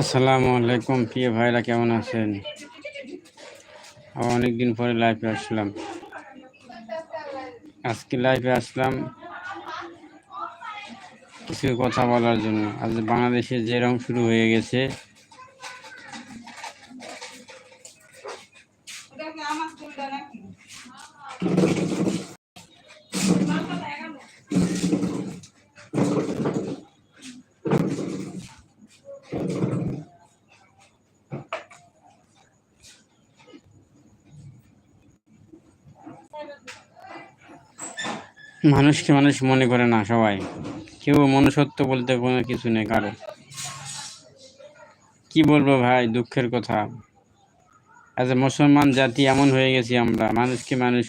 আসসালামু আলাইকুম, প্রিয় ভাইরা কেমন আছেন? অনেকদিন পরে লাইভে আসলাম। আজকে লাইভে আসলাম কিছু কথা বলার জন্য। আজ বাংলাদেশে যে রং শুরু হয়ে গেছে মানুষকে মানুষ মনে করে না সবাই। কেউ মনুষ্যত্ব বলতে কোনো কিছু নেই কারও। কি বলব ভাই, দুঃখের কথা। আজ মুসলমান জাতি এমন হয়ে গেছি আমরা, মানুষকে মানুষ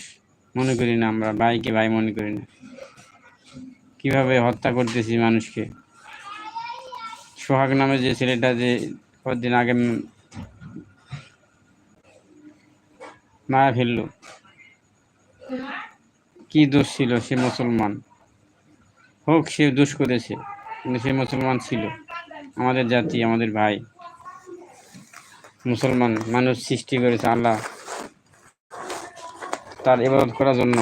মনে করি না আমরা, ভাইকে ভাই মনে করি না। কীভাবে হত্যা করতেছি মানুষকে। সোহাগ নামে যে ছেলেটা যে কদিন আগে মায়া ফেলল। কি দোষ ছিল সে মুসলমান? হোক, সে দোষ করেছে, কিন্তু সে মুসলমান ছিল। আমাদের জাতি, আমাদের ভাই। মুসলমান মানুষ সৃষ্টি করেছে আল্লাহ তার ইবাদত করার জন্য।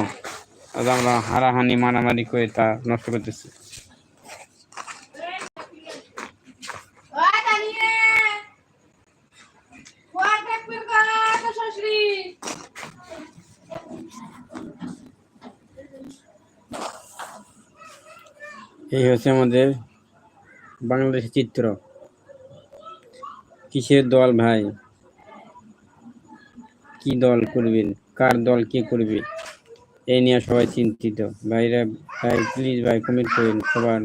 আমরা হারাহানি, মারামারি করে তা নষ্ট করতেছি। এই হচ্ছে আমাদের বাংলাদেশের চিত্র। কিসের দল ভাই? কি দল করবেন কার দল কে করবে? এই নিয়ে সবাই চিন্তিত। ভাইরা, ভাই প্লিজ ভাই কমেন্ট করেন সবার।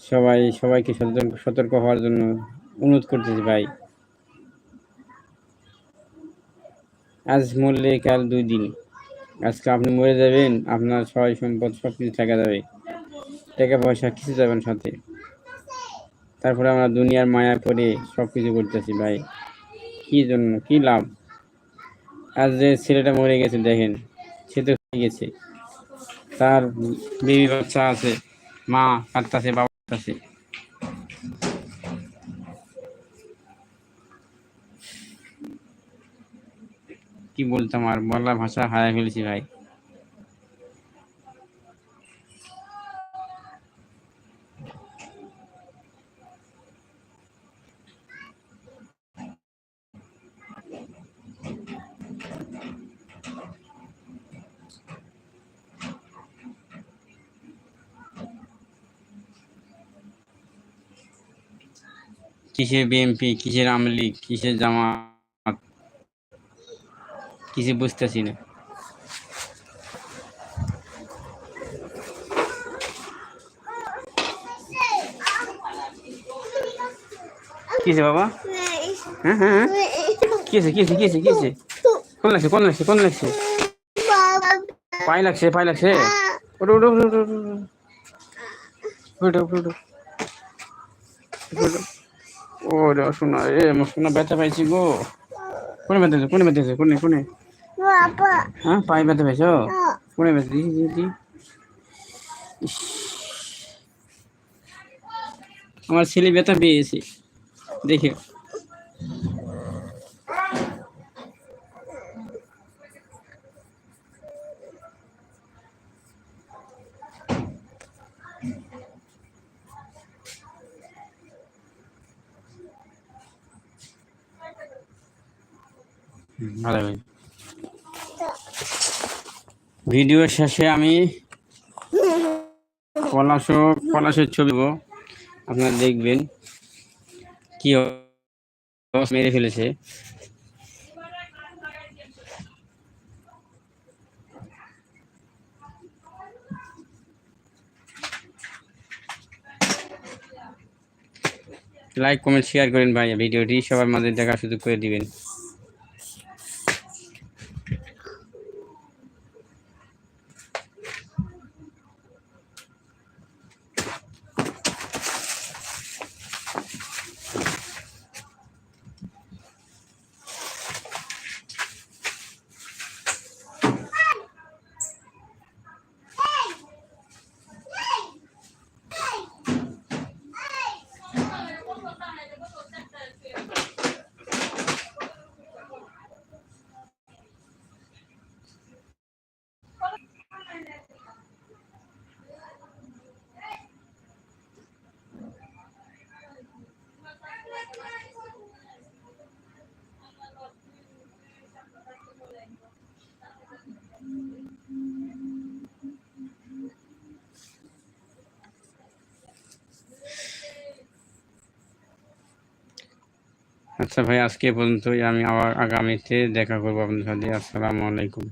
সবাই, সবাইকে সতর্ক সতর্ক হওয়ার জন্য অনুরোধ করতেছি ভাই। আজ মরলে কাল দুই দিন। আজকে আপনি মরে যাবেন, আপনার সবাই সম্পদ সব কিছু থাকা যাবে। টাকা পয়সা কিছু যাবেন সাথে। তারপরে আমরা দুনিয়ার মায়া পড়ে সব কিছু করতেছি ভাই। কি জন্য? কি লাভ? আজ যে ছেলেটা মরে গেছে দেখেন, সে তো গেছে। তার বিবি বাচ্চা আছে, মা কাঁদতাছে, বাবা কাঁদতাছে। কি বলতাম আর বলা ভাষা হারাই ফেলেছি ভাই। কিসের বিএমপি কিসের আওয়ামী লীগ, কিসের জামাত? কিছু বুঝতেছি না। কিসে বাবা? হ্যাঁ কিসে কিসে কিসে কিসে কোন লাগছে কোন লাগছে কোন লাগছে? পাই লাগছে পাই লাগছে। ওটো ওটো ওটো ওটো ওটো ওটো ওটো ওটো ও রে শোনা রে আমার শোনা ব্যথা পাইছি গো। কোনে ব্যথা কোনে ব্যথা কোনে কোনে? হ্যাঁ পায়ে ব্যথা পাইছো? কোনে ব্যথা? দি দি দি। আমার ছেলে ব্যথা পেয়েছে। দেখে। ভিডিও শেষে আমি পলাশক পলাশের ছবি। আপনারা দেখবেন কি মেরে ফেলেছে। লাইক কমেন্ট শেয়ার করেন ভাই, ভিডিওটি সবার মাঝে দেখা সুযোগ করে দিবেন। আচ্ছা ভাই আজকে পর্যন্তই। আমি আবার আগামীতে দেখা করব আপনার সাথে। আসসালামু আলাইকুম।